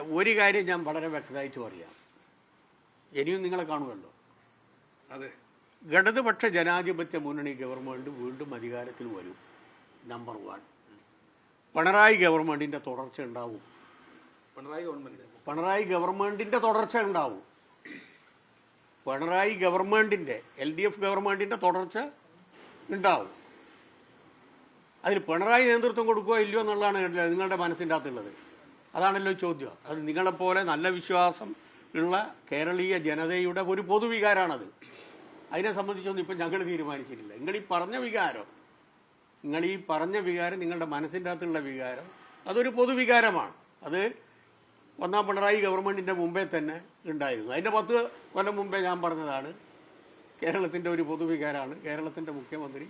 ഒരു കാര്യം ഞാൻ വളരെ വ്യക്തമായിട്ട് പറയാം. ഇനിയും നിങ്ങളെ കാണുമല്ലോ. അതെ. ഇടതുപക്ഷ ജനാധിപത്യ മുന്നണി ഗവൺമെന്റ് വീണ്ടും അധികാരത്തിൽ വരും. നമ്പർ വൺ പിണറായി ഗവൺമെന്റിന്റെ തുടർച്ച ഉണ്ടാവും. പിണറായി ഗവൺമെന്റ് പിണറായി ഗവൺമെന്റിന്റെ തുടർച്ച ഉണ്ടാവും. പിണറായി ഗവൺമെന്റിന്റെ എൽ ഡി എഫ് ഗവൺമെന്റിന്റെ തുടർച്ച ഉണ്ടാവും. അതിൽ പിണറായി നേതൃത്വം കൊടുക്കുകയോ ഇല്ലയോ എന്നുള്ളതാണ് നിങ്ങളുടെ മനസ്സിന്റെ അകത്തുള്ളത്. അതാണല്ലോ ചോദ്യം. അത് നിങ്ങളെപ്പോലെ നല്ല വിശ്വാസം ഉള്ള കേരളീയ ജനതയുടെ ഒരു പൊതുവികാരമാണത് അതിനെ സംബന്ധിച്ചൊന്നും ഇപ്പം ഞങ്ങൾ തീരുമാനിച്ചിട്ടില്ല. നിങ്ങൾ ഈ പറഞ്ഞ വികാരം നിങ്ങൾ ഈ പറഞ്ഞ വികാരം നിങ്ങളുടെ മനസ്സിന്റെ അകത്തുള്ള വികാരം അതൊരു പൊതുവികാരമാണ്. അത് ഒന്നാം പിണറായി ഗവൺമെന്റിന്റെ മുമ്പേ തന്നെ ഉണ്ടായിരുന്നു. അതിന്റെ പത്ത് കൊല്ലം മുമ്പേ ഞാൻ പറഞ്ഞതാണ് കേരളത്തിന്റെ ഒരു പൊതുവികാരമാണ് കേരളത്തിന്റെ മുഖ്യമന്ത്രി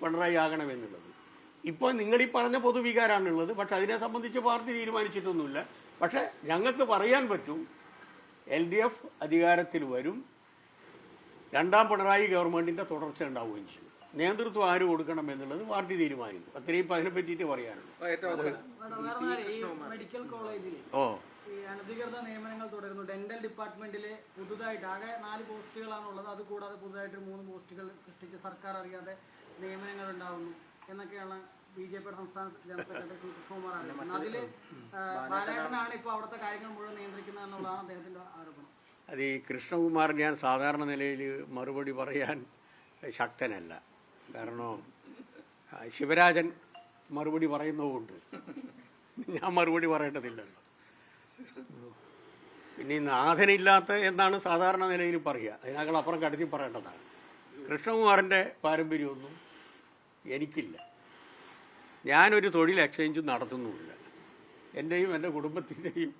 പിണറായി ആകണമെന്നുള്ളത്. ഇപ്പോൾ നിങ്ങൾ ഈ പറഞ്ഞ പൊതുവികാരാണുള്ളത് പക്ഷെ അതിനെ സംബന്ധിച്ച് പാർട്ടി തീരുമാനിച്ചിട്ടൊന്നുമില്ല. പക്ഷെ ഞങ്ങൾക്ക് പറയാൻ പറ്റും എൽ ഡി എഫ് അധികാരത്തിൽ വരും രണ്ടാം പിണറായി ഗവൺമെന്റിന്റെ തുടർച്ച ഉണ്ടാവുകയും ചെയ്യും. നേതൃത്വം ആര് കൊടുക്കണം എന്നുള്ളത് പാർട്ടി തീരുമാനിക്കും. അത്രയും അതിനെ പറ്റിയിട്ട് പറയാനുള്ളൂ. ഓ ഈ അനധികൃത നിയമനങ്ങൾ തുടരുന്നു ഡെന്റൽ ഡിപ്പാർട്ട്മെന്റിലെ പുതുതായിട്ട് ആകെ നാല് പോസ്റ്റുകളാണ് ഉള്ളത് അത് കൂടാതെ പുതുതായിട്ട് മൂന്ന് പോസ്റ്റുകൾ സൃഷ്ടിച്ച് സർക്കാർ അറിയാതെ നിയമനങ്ങൾ ഉണ്ടാവുന്നു. എന്നൊക്കെയാണ് ബി ജെ പിയുടെ സംസ്ഥാന ജനറൽ സെക്രട്ടറി കൃഷ്ണകുമാർ അറിയിക്കുന്നത് അതിൽ ബാലേട്ടനാണ് ഇപ്പൊ അവിടുത്തെ കാര്യങ്ങൾ മുഴുവൻ നിയന്ത്രിക്കുന്നത് എന്നുള്ളതാണ് അദ്ദേഹത്തിന്റെ ആരോപണം. അത് ഈ കൃഷ്ണകുമാർ ഞാൻ സാധാരണ നിലയിൽ മറുപടി പറയാൻ ശക്തനല്ല. കാരണം ശിവരാജൻ മറുപടി പറയുന്നതുകൊണ്ട് ഞാൻ മറുപടി പറയേണ്ടതില്ലല്ലോ. പിന്നെ നാഥനില്ലാത്ത എന്നാണ് സാധാരണ നിലയിൽ പറയുക. അതിനേക്കാൾ അപ്പുറം കടത്തി പറയേണ്ടതാണ്. കൃഷ്ണകുമാറിന്റെ പാരമ്പര്യമൊന്നും എനിക്കില്ല. ഞാനൊരു തൊഴിൽ എക്സ്ചേഞ്ച് നടത്തുന്നുമില്ല. എന്റെയും എന്റെ കുടുംബത്തിന്റെയും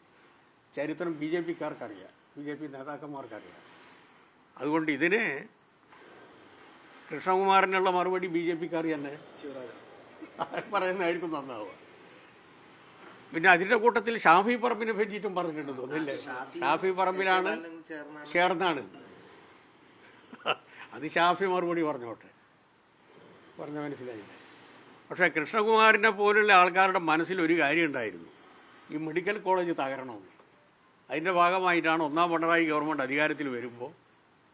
ചരിത്രം ബി ജെ പിക്കാർക്കറിയാം. ബി ജെ പി നേതാക്കന്മാർക്കറിയാം. അതുകൊണ്ട് ഇതിന് കൃഷ്ണകുമാറിനുള്ള മറുപടി ബി ജെ പിക്കാർ തന്നെ പറയുന്നതായിരിക്കും നന്നാവുക. പിന്നെ അതിന്റെ കൂട്ടത്തിൽ ഷാഫി പറമ്പിനെ പറ്റിയിട്ടും പറഞ്ഞിട്ടുണ്ട് തോന്നില്ലേ ഷാഫി പറമ്പിലാണ് ചേർന്നാണ്. അത് ഷാഫി മറുപടി പറഞ്ഞോട്ടെ. പറഞ്ഞ മനസ്സിലായില്ല? പക്ഷേ കൃഷ്ണകുമാറിനെ പോലുള്ള ആൾക്കാരുടെ മനസ്സിൽ ഒരു കാര്യം ഉണ്ടായിരുന്നു. ഈ മെഡിക്കൽ കോളേജ് തകരണമെന്ന്. അതിന്റെ ഭാഗമായിട്ടാണ് ഒന്നാം പിണറായി ഗവൺമെന്റ് അധികാരത്തിൽ വരുമ്പോൾ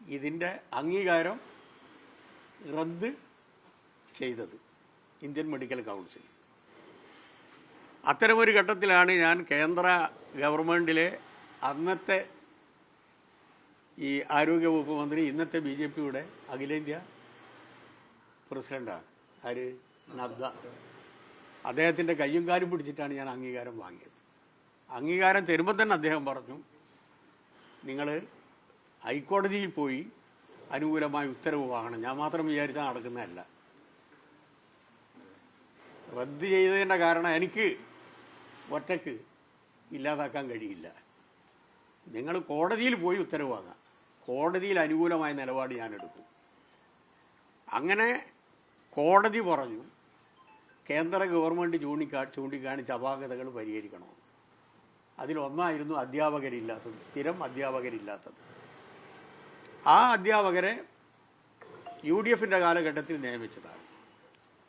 ഇതിന്റെ അംഗീകാരം റദ്ദ് ചെയ്തത് ഇന്ത്യൻ മെഡിക്കൽ കൗൺസിൽ. അത്തരമൊരു ഘട്ടത്തിലാണ് ഞാൻ കേന്ദ്ര ഗവൺമെന്റിലെ അന്നത്തെ ഈ ആരോഗ്യവകുപ്പ് മന്ത്രി ഇന്നത്തെ ബി ജെ പിയുടെ അഖിലേന്ത്യാ പ്രസിഡന്റാണ് ആര്? നദ്ദ. അദ്ദേഹത്തിന്റെ കയ്യും കാലും പിടിച്ചിട്ടാണ് ഞാൻ അംഗീകാരം വാങ്ങിയത്. അംഗീകാരം തരുമ്പോൾ തന്നെ അദ്ദേഹം പറഞ്ഞു നിങ്ങൾ ഹൈക്കോടതിയിൽ പോയി അനുകൂലമായ ഉത്തരവ് വാങ്ങണം. ഞാൻ മാത്രം വിചാരിച്ചാൽ നടക്കുന്നതല്ല. റദ്ദ് ചെയ്തതിന്റെ കാരണം എനിക്ക് ഒറ്റയ്ക്ക് ഇല്ലാതാക്കാൻ കഴിയില്ല. നിങ്ങൾ കോടതിയിൽ പോയി ഉത്തരവ് വാങ്ങാം കോടതിയിൽ അനുകൂലമായ നിലപാട് ഞാൻ എടുക്കും. അങ്ങനെ കോടതി പറഞ്ഞു കേന്ദ്ര ഗവൺമെന്റ് ചൂണ്ടിക്കാ ചൂണ്ടിക്കാണിച്ച അപാകതകൾ പരിഹരിക്കണമെന്ന് അതിലൊന്നായിരുന്നു അധ്യാപകരില്ലാത്തത് സ്ഥിരം അധ്യാപകരില്ലാത്തത്. ആ അധ്യാപകരെ യു ഡി എഫിന്റെ കാലഘട്ടത്തിൽ നിയമിച്ചതാണ്.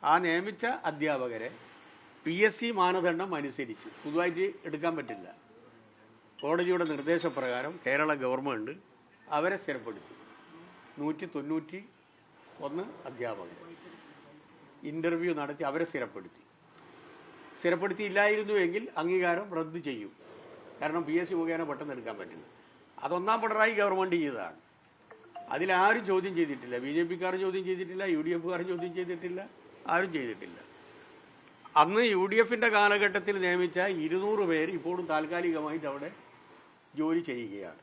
ആ നിയമിച്ച അധ്യാപകരെ പി എസ് സി മാനദണ്ഡം അനുസരിച്ച് പുതുതായിട്ട് എടുക്കാൻ പറ്റില്ല. കോടതിയുടെ നിർദ്ദേശപ്രകാരം കേരള ഗവൺമെന്റ് അവരെ സ്ഥിരപ്പെടുത്തി. നൂറ്റി തൊണ്ണൂറ്റി ഒന്ന് അധ്യാപകർ ഇന്റർവ്യൂ നടത്തി അവരെ സ്ഥിരപ്പെടുത്തി. സ്ഥിരപ്പെടുത്തിയില്ലായിരുന്നു എങ്കിൽ അംഗീകാരം റദ്ദ് ചെയ്യും. കാരണം പി എസ് സി മുഖേന പെട്ടെന്ന് എടുക്കാൻ പറ്റില്ല. അതൊന്നാം പിണറായി ഗവൺമെന്റ് ചെയ്തതാണ്. അതിലാരും ചോദ്യം ചെയ്തിട്ടില്ല. ബി ജെ പിക്കാർ ചോദ്യം ചെയ്തിട്ടില്ല. യു ഡി എഫുകാർ ചോദ്യം ചെയ്തിട്ടില്ല. ആരും ചെയ്തിട്ടില്ല. അന്ന് യു ഡി എഫിന്റെ കാലഘട്ടത്തിൽ നിയമിച്ച ഇരുന്നൂറ് പേര് ഇപ്പോഴും താൽക്കാലികമായിട്ട് അവിടെ ജോലി ചെയ്യുകയാണ്.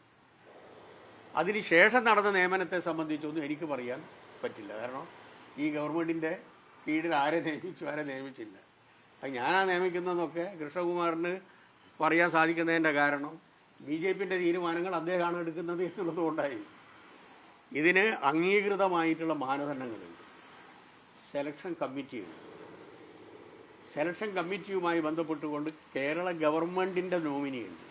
അതിനുശേഷം നടന്ന നിയമനത്തെ സംബന്ധിച്ചൊന്നും എനിക്ക് പറയാൻ പറ്റില്ല. കാരണം ഈ ഗവൺമെന്റിന്റെ കീഴിൽ ആരെ നിയമിച്ചു ആരെ നിയമിച്ചില്ല. അത് ഞാനാ നിയമിക്കുന്നതെന്നൊക്കെ കൃഷ്ണകുമാറിന് പറയാൻ സാധിക്കുന്നതിന്റെ കാരണം ബി ജെ പിന്റെ തീരുമാനങ്ങൾ അദ്ദേഹമാണ് എടുക്കുന്നത് എന്നുള്ളത് കൊണ്ടായി. ഇതിന് അംഗീകൃതമായിട്ടുള്ള മാനദണ്ഡങ്ങളുണ്ട്. സെലക്ഷൻ കമ്മിറ്റിയുണ്ട്. സെലക്ഷൻ കമ്മിറ്റിയുമായി ബന്ധപ്പെട്ടുകൊണ്ട് കേരള ഗവൺമെന്റിന്റെ നോമിനിയുണ്ട്.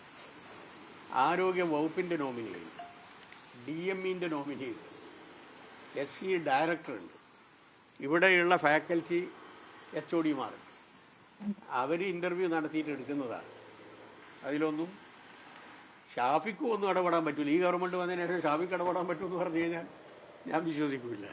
ആരോഗ്യ വകുപ്പിന്റെ നോമിനിയുണ്ട്. ഡി എം ഇന്റെ നോമിനിയുണ്ട്. എസ് സി ഡയറക്ടറുണ്ട്. ഇവിടെയുള്ള ഫാക്കൽറ്റി എച്ച് ഒ അവർ ഇന്റർവ്യൂ നടത്തിയിട്ട് എടുക്കുന്നതാണ്. അതിലൊന്നും ഷാഫിക്കും ഒന്നും ഇടപെടാൻ പറ്റില്ല ഈ ഗവൺമെന്റ് വന്നതിന് ശേഷം ഷാഫിക്ക് ഇടപെടാൻ പറ്റുമെന്ന് പറഞ്ഞു കഴിഞ്ഞാൽ ഞാൻ വിശ്വസിക്കില്ല.